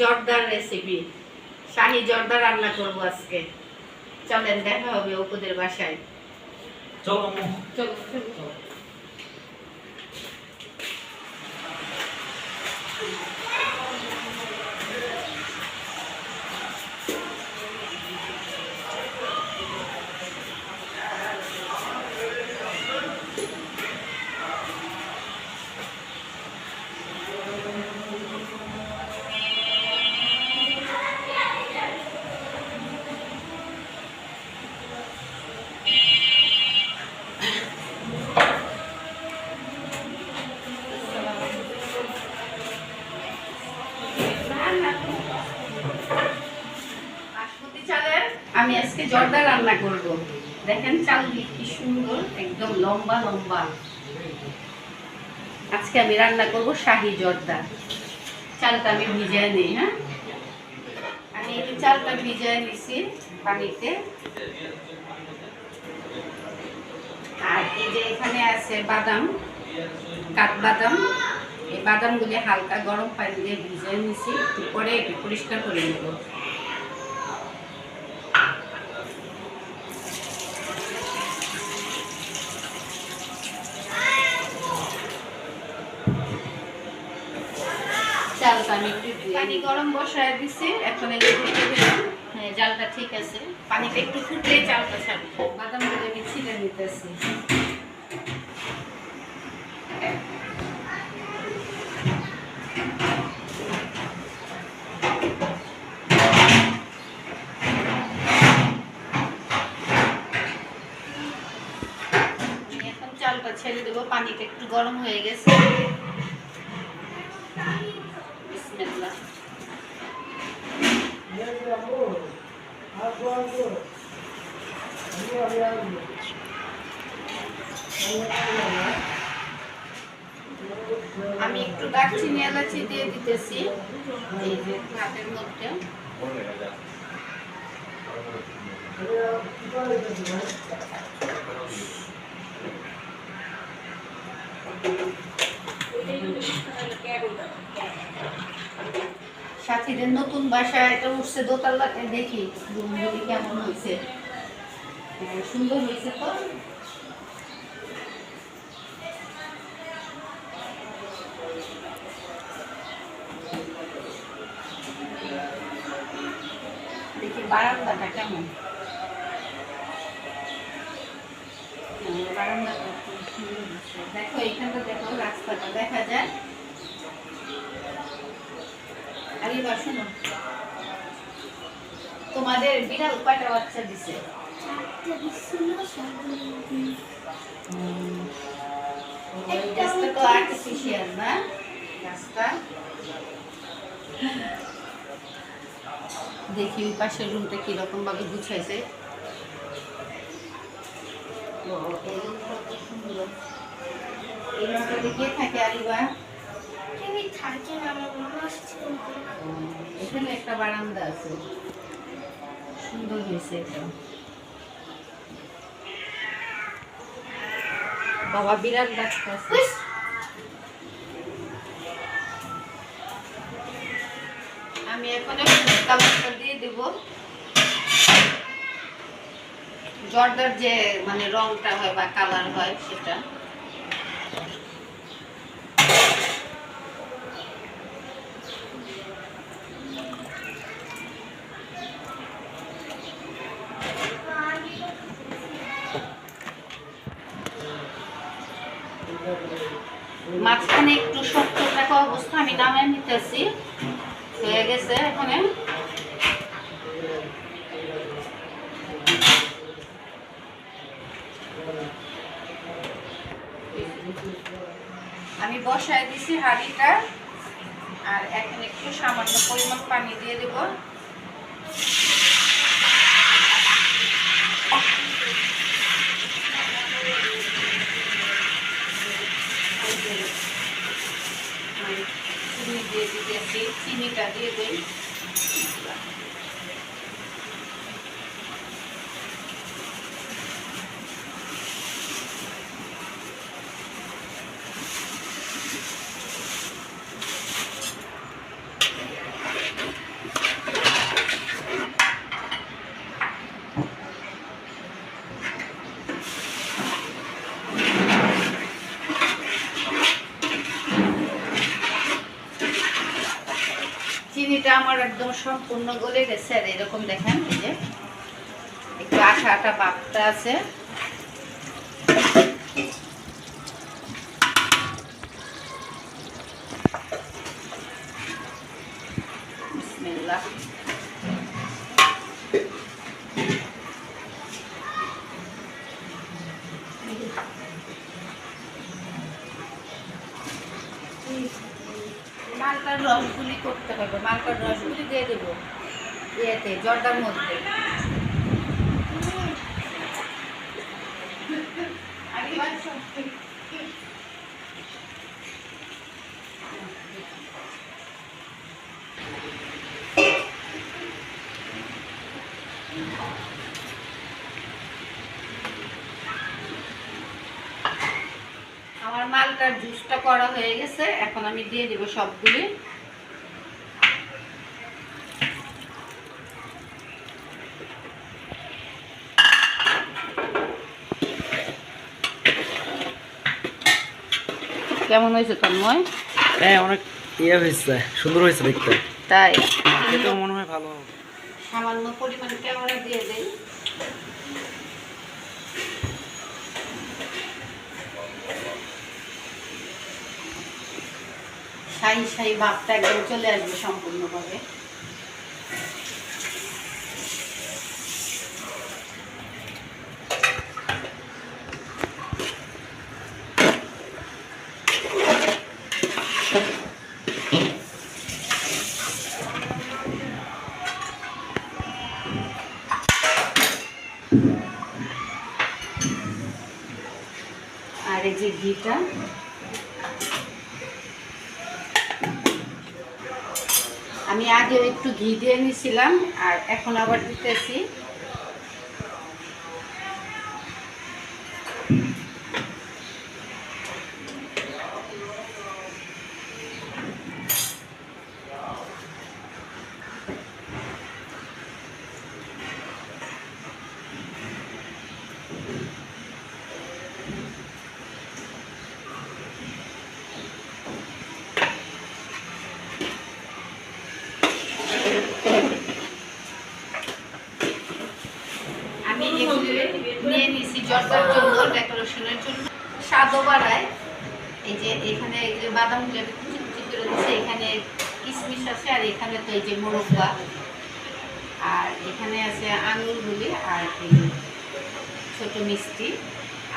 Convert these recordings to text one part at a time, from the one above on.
জর্দার recipe শাহি জর্দা রান্না করব আজকে। চলেন দেখা হবে ওপুদের বাসায়। চলো চলো। চলো। জর্দা রান্না করব। দেখেন চাল কি সুন্দর, একদম লম্বা লম্বা। আজকে আমি রান্না করব শাহি জর্দা। চালটা আমি ভিজিয়ে নিই হ্যাঁ? আমি এই চালটা ভিজিয়ে নিছি পানিতে। আর এই যে এখানে আছে বাদাম কাঠবাদাম এই বাদামগুলি হালকা গরম পানি দিয়ে ভিজিয়ে নিছি, একটু পরে একটু পরিষ্কার করে নেব চালটা আমি একটু পানি গরম বসায় দিছি, এখন এই যে দিলাম। হ্যাঁ জালটা ঠিক আছে। পানিটা একটু ফুটলে চালটা ছাড়বে। বাদামগুলো আমি ছিঁড়ে নিতেছি। এখন ছেড়ে দেবো, পানিটা একটু গরম হয়ে গেছে। আমি একটু দারচিনি এলাচি দিয়ে দিতেছি। এই যে ভাতের মধ্যে। সাথীদের নতুন বাসা এটা উঠছে দোতলাতে দেখি রুমগুলি কেমন হয়েছে। হ্যাঁ, সুন্দর হয়েছে তো। দেখি বারান্দাটা কেমন। হ্যাঁ, বারান্দাটা। দেখো এখানটা দেখো রাস্তাটা দেখা যায়। আরে বা শোনো। তোমাদের বিড়াল কয়টা বাচ্চা দিছে? গাছটা তো আর্টিফিশিয়াল না? গাছটা দেখি ওই পাশের রুমটা কীরকম ভাবে গুছাইছে এই রুমটা রুমটা থাকে আরিবা? এখানে একটা বারান্দা আছে। সুন্দর হয়েছে এটা। বাবা বিরাট আমি এখন কালারটা দিয়ে দেব। জর্দার যে মানে রংটা হয় বা কালার হয় সেটা। মাঝখানে একটু শক্ত থাকা অবস্থা, আমি নামে নিতেছি। হয়ে গেছে এখানে। আমি বসায় দিছি হাঁড়িটা, আর এখন একটু সামান্য পরিমাণ পানি দিয়ে দেব। দিয়ে দিতেছি চিনিটা দিয়ে দিই। চিনিটা আমার একদম সম্পূর্ণ গলে গেছে আর এরকম দেখেন এই যে। একটু আটা ভাবটা আছে। মালটার রসগুলি করতে হবে মালটার রসগুলি দিয়ে দেবো। ইয়েতে জলটার মধ্যে আমার মালটার জুসটা করা হয়ে গেছে এখন আমি দিয়ে দেবো সবগুলি। কেমন হয়েছে তন্ময়? হ্যাঁ অনেক ইয়ে হয়েছে সুন্দর হয়েছে দেখতে। তাই? মনে হয় ভালো সামান্য পরিমাণ ক্যামেরা দিয়ে দেই। শাহি শাহি ভাবটা একদম চলে আসবে সম্পূর্ণভাবে। আর এই যে ঘিটা আমি আগেও একটু ঘি দিয়ে নিয়েছিলাম আর এখন আবার দিতেছি আমি এগুলো নিয়ে নিছি জর্দার জন্য ডেকোরেশনের জন্য স্বাদও বাড়ায় এই যে এখানে কুচি কুচি করে এখানে কিশমিশ আছে আর এখানে তো এই যে মোরব্বা আর এখানে আছে আঙুরগুলি আর ছোট মিষ্টি।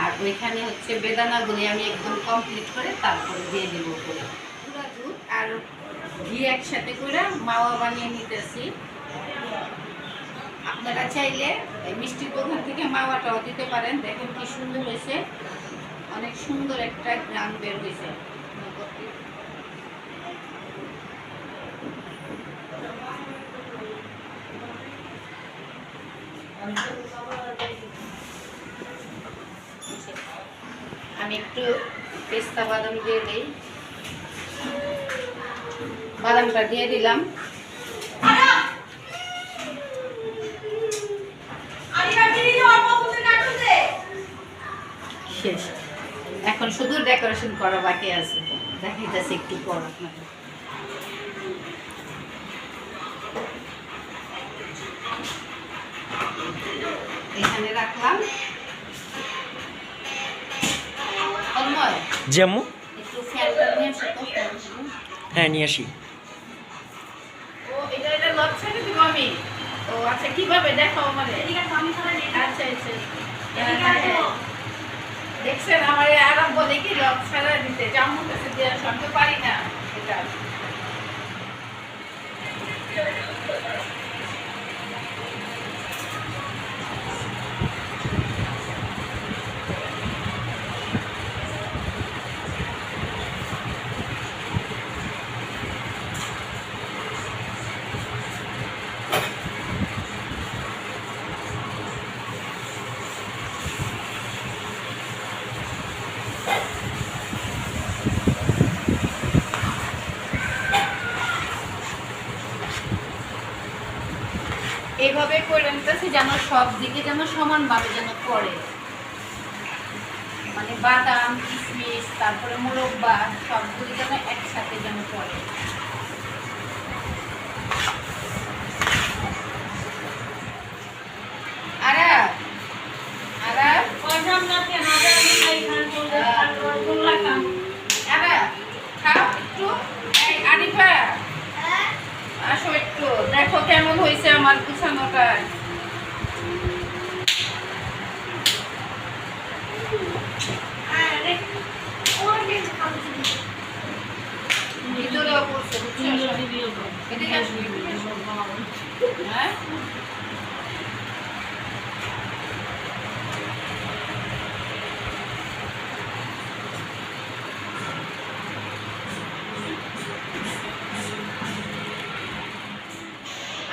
আর ওইখানে হচ্ছে বেদানাগুলি আমি একদম কমপ্লিট করে তারপরে দিয়ে দেবো করে আর ঘি একসাথে করে মাওয়া বানিয়ে নিতেছি। আপনারা চাইলে মিষ্টির দোকান থেকে মাওয়াটাও দিতে পারেন। দেখেন কি সুন্দর হয়েছে। অনেক সুন্দর একটা গ্রাম বের হয়েছে আমি একটু পেস্তা বাদাম দিয়ে দিই। বাদামটা দিয়ে দিলাম। শেষ। এখন শুধু ডেকোরেশন করা বাকি আছে। দেখাইতেছে একটু পর আপনাদের। এখানে রাখলাম। যেমন। হ্যাঁ নিয়ে আসি। ও আচ্ছা কীভাবে? দেখাও আমারে। আচ্ছা আচ্ছা। দেখছেন আমার এই দেখি লক ছাড়া দিতে জামুন কাছে দিয়ে তো পারি না। এটা এইভাবে করে যেন সব দিকে যেন সমানভাবে যেন পড়ে। মানে বাদাম কিশমিশ তারপরে মোরব্বা সবগুলি যেন একসাথে যেন পড়ে হয়েছে আমার গুছানোটা ভিতরেও পড়ছে বুঝছ? এদিকে আসো, এদিকে আসো। হ্যাঁ?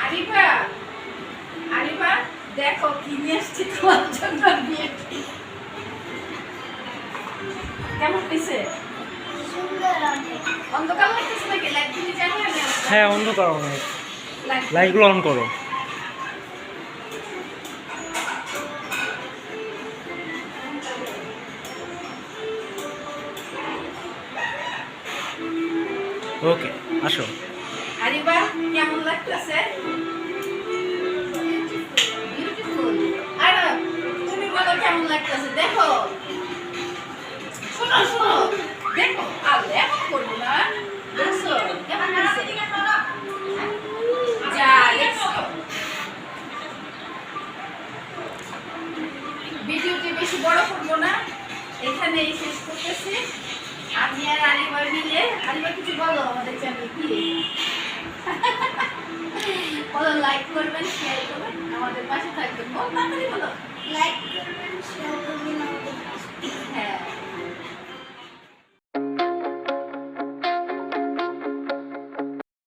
আরিফা আরিফা দেখো কি নিয়ে এসছি তোমার জন্য কেমন হয়েছে? হ্যাঁ অন্ধকার লাইটগুলো অন করো। ওকে আসো। কেমন লাগতেছে? দেখো। শোনো শোনো। দেখো আর এমন করব না দেখছ কেমন লাগছে যা ভিডিওটি বেশি বড় করব না। এখানেই শেষ করতেছি। আমি আর আলিবার মিলে আলিবার কিছু বলো আমাদের চ্যানেল কি? বলো লাইক করবেন শেয়ার করবেন আমাদের পাশে থাকবেন। বল তাড়াতাড়ি বলো। লাইক করবেন